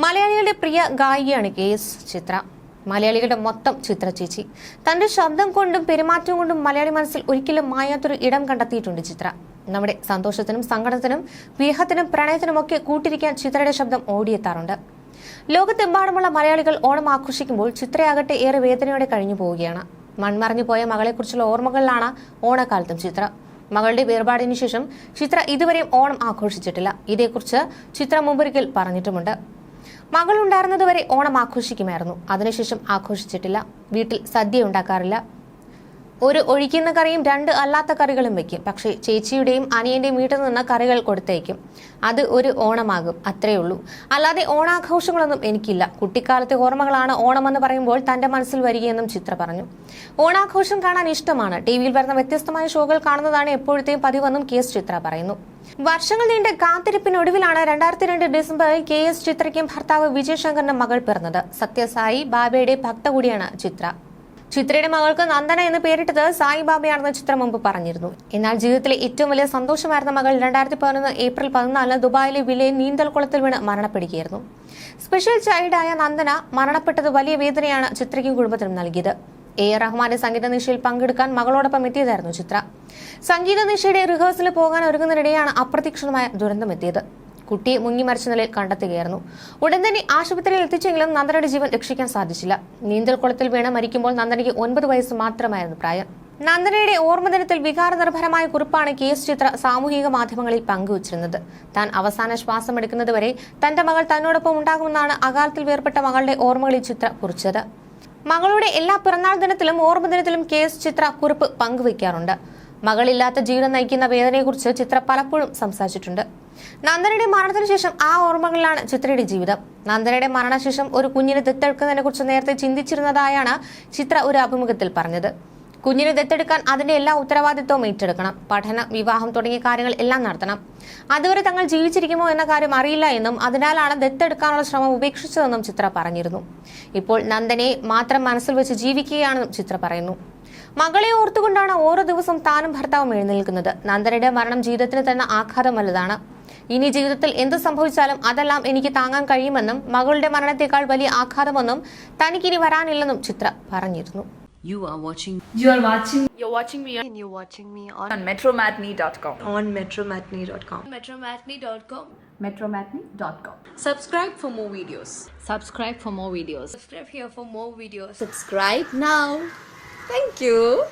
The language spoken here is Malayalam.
മലയാളികളുടെ പ്രിയ ഗായികയാണ് കെ എസ് ചിത്ര. മലയാളികളുടെ മൊത്തം ചിത്ര ചേച്ചി. തന്റെ ശബ്ദം കൊണ്ടും പെരുമാറ്റം കൊണ്ടും മലയാളി മനസ്സിൽ ഒരിക്കലും മായാത്തൊരു ഇടം കണ്ടെത്തിയിട്ടുണ്ട് ചിത്ര. നമ്മുടെ സന്തോഷത്തിനും സങ്കടത്തിനും വിരഹത്തിനും പ്രണയത്തിനും ഒക്കെ കൂട്ടിരിക്കാൻ ചിത്രയുടെ ശബ്ദം ഓടിയെത്താറുണ്ട്. ലോകത്തെമ്പാടുമുള്ള മലയാളികൾ ഓണം ആഘോഷിക്കുമ്പോൾ ചിത്രയാകട്ടെ ഏറെ വേദനയോടെ കഴിഞ്ഞു പോവുകയാണ്. മൺമറഞ്ഞു പോയ മകളെക്കുറിച്ചുള്ള ഓർമ്മകളിലാണ് ഓണക്കാലത്തും ചിത്ര. മകളുടെ വേർപാടിനു ശേഷം ചിത്ര ഇതുവരെയും ഓണം ആഘോഷിച്ചിട്ടില്ല. ഇതേക്കുറിച്ച് ചിത്ര മുമ്പൊരിക്കൽ പറഞ്ഞിട്ടുമുണ്ട്. മകൾ ഉണ്ടായിരുന്നതുവരെ ഓണം ആഘോഷിക്കുമായിരുന്നു. അതിനുശേഷം ആഘോഷിച്ചിട്ടില്ല. വീട്ടിൽ സദ്യ ഉണ്ടാക്കാറില്ല. ഒരു ഒഴിക്കുന്ന കറിയും രണ്ട് അല്ലാത്ത കറികളും വെക്കും. പക്ഷേ ചേച്ചിയുടെയും അനിയന്റെയും വീട്ടിൽ നിന്ന് കറികൾ കൊടുത്തേക്കും. അത് ഒരു ഓണമാകും അത്രേ ഉള്ളൂ. അല്ലാതെ ഓണാഘോഷങ്ങളൊന്നും എനിക്കില്ല. കുട്ടിക്കാലത്തെ ഓർമ്മകളാണ് ഓണമെന്ന് പറയുമ്പോൾ തന്റെ മനസ്സിൽ വരികയെന്നും ചിത്ര പറഞ്ഞു. ഓണാഘോഷം കാണാൻ ഇഷ്ടമാണ്. ടി വിയിൽ വരുന്ന വ്യത്യസ്തമായ ഷോകൾ കാണുന്നതാണ് എപ്പോഴത്തെയും പതിവെന്നും കെ എസ് ചിത്ര പറയുന്നു. വർഷങ്ങൾ നീണ്ട കാത്തിരിപ്പിനൊടുവിലാണ് രണ്ടായിരത്തി രണ്ട് ഡിസംബറിൽ കെ എസ് ചിത്രയ്ക്കും ഭർത്താവ് വിജയശങ്കറിന്റെ മകൾ പിറന്നത്. സത്യസായി ബാബയുടെ ഭക്ത കൂടിയാണ് ചിത്ര. ചിത്രയുടെ മകൾക്ക് നന്ദന എന്ന് പേരിട്ടത് സായിബാബയാണെന്ന് ചിത്രം മുമ്പ് പറഞ്ഞിരുന്നു. എന്നാൽ ജീവിതത്തിലെ ഏറ്റവും വലിയ സന്തോഷമായിരുന്ന മകൾ രണ്ടായിരത്തി പതിനൊന്ന് ഏപ്രിൽ പതിനാലിന് ദുബായിലെ വിലയിൽ നീന്തൽക്കുളത്തിൽ വീണ് മരണപ്പെടുകയായിരുന്നു. സ്പെഷ്യൽ ചൈൽഡായ നന്ദന മരണപ്പെട്ടത് വലിയ വേദനയാണ് ചിത്രയ്ക്കും കുടുംബത്തിനും നൽകിയത്. എ ആർ റഹ്മാന്റെ സംഗീത നിശയിൽ പങ്കെടുക്കാൻ മകളോടൊപ്പം എത്തിയതായിരുന്നു ചിത്ര. സംഗീത നിശയുടെ റിഹേഴ്സലിൽ പോകാൻ ഒരുങ്ങുന്നതിനിടെയാണ് അപ്രതീക്ഷിതമായ ദുരന്തമെത്തിയത് കുട്ടിയെ മുങ്ങി മരിച്ച നിലയിൽ കണ്ടെത്തുകയായിരുന്നു. ഉടൻ തന്നെ ആശുപത്രിയിൽ എത്തിച്ചെങ്കിലും നന്ദനയുടെ ജീവൻ രക്ഷിക്കാൻ സാധിച്ചില്ല. നീന്തൽക്കുളത്തിൽ വീണ് മരിക്കുമ്പോൾ നന്ദനയ്ക്ക് ഒൻപത് വയസ്സ് മാത്രമായിരുന്നു പ്രായം. നന്ദനയുടെ ഓർമ്മദിനത്തിൽ വികാരനിർഭരമായ കുറിപ്പാണ് കെ എസ് ചിത്ര സാമൂഹിക മാധ്യമങ്ങളിൽ പങ്കുവച്ചിരുന്നത്. താൻ അവസാന ശ്വാസം എടുക്കുന്നതുവരെ തന്റെ മകൾ തന്നോടൊപ്പം ഉണ്ടാകുമെന്നാണ് അകാലത്തിൽ വേർപെട്ട മകളുടെ ഓർമ്മകളിൽ ചിത്ര കുറിച്ചത്. മകളുടെ എല്ലാ പിറന്നാൾ ദിനത്തിലും ഓർമ്മദിനത്തിലും കെ എസ് ചിത്ര കുറിപ്പ് പങ്കുവയ്ക്കാറുണ്ട്. മകളില്ലാത്ത ജീവിതം നയിക്കുന്ന വേദനയെക്കുറിച്ച് ചിത്ര പലപ്പോഴും സംസാരിച്ചിട്ടുണ്ട്. നന്ദനയുടെ മരണത്തിന് ശേഷം ആ ഓർമ്മകളിലാണ് ചിത്രയുടെ ജീവിതം. നന്ദനയുടെ മരണശേഷം ഒരു കുഞ്ഞിനെ ദത്തെടുക്കുന്നതിനെ കുറിച്ച് നേരത്തെ ചിന്തിച്ചിരുന്നതായാണ് ചിത്ര ഒരു അഭിമുഖത്തിൽ പറഞ്ഞത്. കുഞ്ഞിനെ ദത്തെടുക്കാൻ അതിന്റെ എല്ലാ ഉത്തരവാദിത്വവും ഏറ്റെടുക്കണം. പഠനം വിവാഹം തുടങ്ങിയ കാര്യങ്ങൾ എല്ലാം നടത്തണം. അതുവരെ തങ്ങൾ ജീവിച്ചിരിക്കുമോ എന്ന കാര്യം അറിയില്ല എന്നും അതിനാലാണ് ദത്തെടുക്കാനുള്ള ശ്രമം ഉപേക്ഷിച്ചതെന്നും ചിത്ര പറഞ്ഞിരുന്നു. ഇപ്പോൾ നന്ദനെ മാത്രം മനസ്സിൽ വെച്ച് ജീവിക്കുകയാണെന്നും ചിത്ര പറയുന്നു. മകളെ ഓർത്തുകൊണ്ടാണ് ഓരോ ദിവസവും താനും ഭർത്താവും എഴുന്നേൽക്കുന്നത് നന്ദനയുടെ മരണം ജീവിതത്തിന് തന്നെ ആഘാതം വലുതാണ് ഇനി ജീവിതത്തിൽ എന്ത് സംഭവിച്ചാലും അതെല്ലാം എനിക്ക് താങ്ങാൻ കഴിയുമെന്നും മകളുടെ മരണത്തെക്കാൾ വലിയ ആഘാതമൊന്നും തനിക്കിനി വരാനില്ലെന്നും ചിത്ര പറഞ്ഞിരുന്നു You are watching You are watching You're watching me and you're watching me on, on metromatney.com. on metromatney.com. metromatney.com. Metromatney.com. Subscribe for more videos. subscribe for more videos. Subscribe here for more videos. Subscribe now. Thank you.